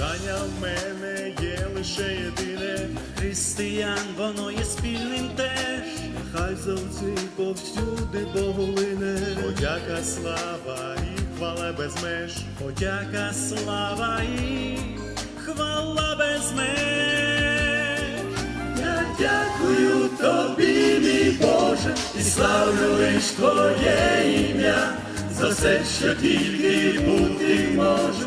Бажання в мене є лише єдине, Християн, воно є спільним теж. хай завжди повсюди Боголине. подяка, слава і хвала без меж. Подяка, слава і хвала без меж. Я дякую тобі, мій Боже, і славлю лиш Твоє ім'я, за все, що тільки бути може,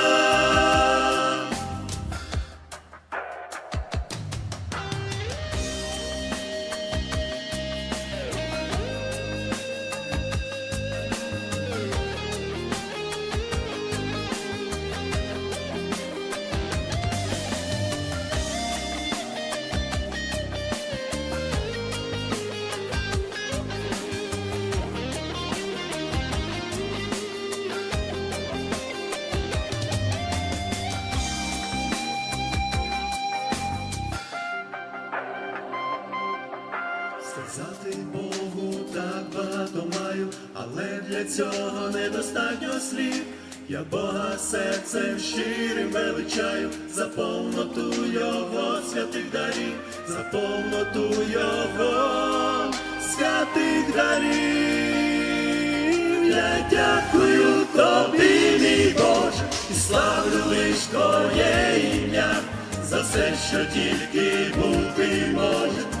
Сказати Богу так багато маю, але для цього недостатньо слів. Я Бога серцем щирим величаю, за повноту Його святих дарів, за повноту Його святих дарів. Я дякую тобі, мій Боже, і славлю лиш Твоє ім'я, за все, що тільки бути може,